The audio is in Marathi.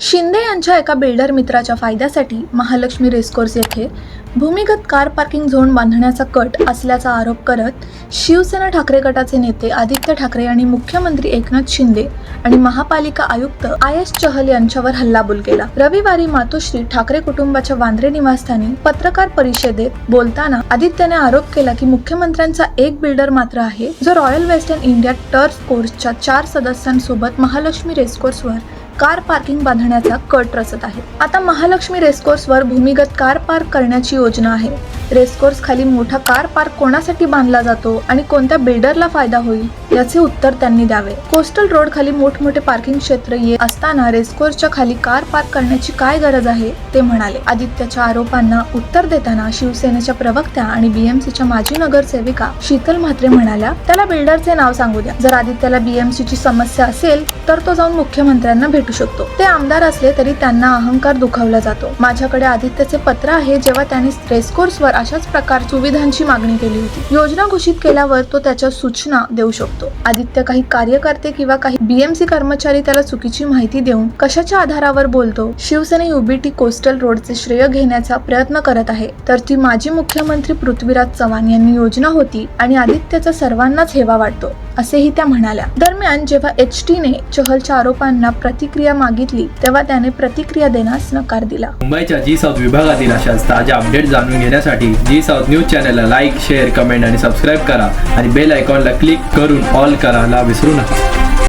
शिंदे यांच्या एका बिल्डर मित्राच्या फायद्यासाठी महालक्ष्मी रेसकोर्स येथे भूमिगत कार पार्किंग झोन बांधण्याचा कट असल्याचा आरोप करत शिवसेना ठाकरे गटाचे नेते आदित्य ठाकरे यांनी मुख्यमंत्री एकनाथ शिंदे आणि महापालिका आयुक्त आय एस चहल यांच्यावर हल्लाबोल केला. रविवारी मातोश्री ठाकरे कुटुंबाच्या वांद्रे निवासस्थानी पत्रकार परिषदेत बोलताना आदित्यने आरोप केला की मुख्यमंत्र्यांचा एक बिल्डर मात्र आहे जो रॉयल वेस्टर्न इंडिया टर्फ कोर्सच्या चार सदस्यांसोबत महालक्ष्मी रेसकोर्सवर कार पार्किंग बांधण्याचा कट रचत आहे. आता महालक्ष्मी रेसकोर्सवर भूमिगत कार पार्क करण्याची योजना आहे. रेसकोर्स खाली मोठा कार पार्क कोणासाठी बांधला जातो आणि कोणत्या बिल्डरला फायदा होईल? याचे उत्तर त्यांनी द्यावे. कोस्टल रोड खाली मोठमोठे पार्किंग क्षेत्र येत असताना रेसकोर्सच्या खाली कार पार्क करण्याची काय गरज आहे? ते म्हणाले. आदित्यच्या आरोपांना उत्तर देताना शिवसेनेच्या प्रवक्त्या आणि बीएमसीच्या माजी नगरसेविका शीतल म्हात्रे म्हणाल्या त्याला बिल्डरचे नाव सांगू द्या. जर आदित्यला बीएमसीची समस्या असेल तर तो जाऊन मुख्यमंत्र्यांना भेटू शकतो. ते आमदार असले तरी त्यांना अहंकार दुखावला जातो. माझ्याकडे आदित्यचे पत्र आहे जेव्हा त्यांनी रेसकोर्सवर अशाच प्रकार सुविधांची मागणी केली होती. योजना घोषित केल्यावर तो त्याच्या सूचना देऊ शकतो. शकतो आदित्य काही कार्यकर्ते किंवा काही बीएमसी कर्मचारी त्याला चुकीची माहिती देऊन कशाच्या आधारावर बोलतो? शिवसेना युबीटी कोस्टल रोडचे श्रेय घेण्याचा प्रयत्न करत आहे. तर ती माजी मुख्यमंत्री पृथ्वीराज चव्हाण यांनी योजना होती आणि आदित्यचा सर्वांनाच हेवा वाटतो. असेही त्या म्हणाल्या. दरम्यान जेव्हा एच टीने चहलच्या आरोपांना प्रतिक्रिया मागितली तेव्हा त्याने प्रतिक्रिया देण्यास नकार दिला. मुंबईच्या जी साऊथ विभागातील अशाच ताज्या अपडेट जाणून घेण्यासाठी जी साऊथ न्यूज चॅनलला लाईक शेअर कमेंट आणि सबस्क्राईब करा आणि बेल आयकॉनला क्लिक करून ऑल करायला विसरू नका.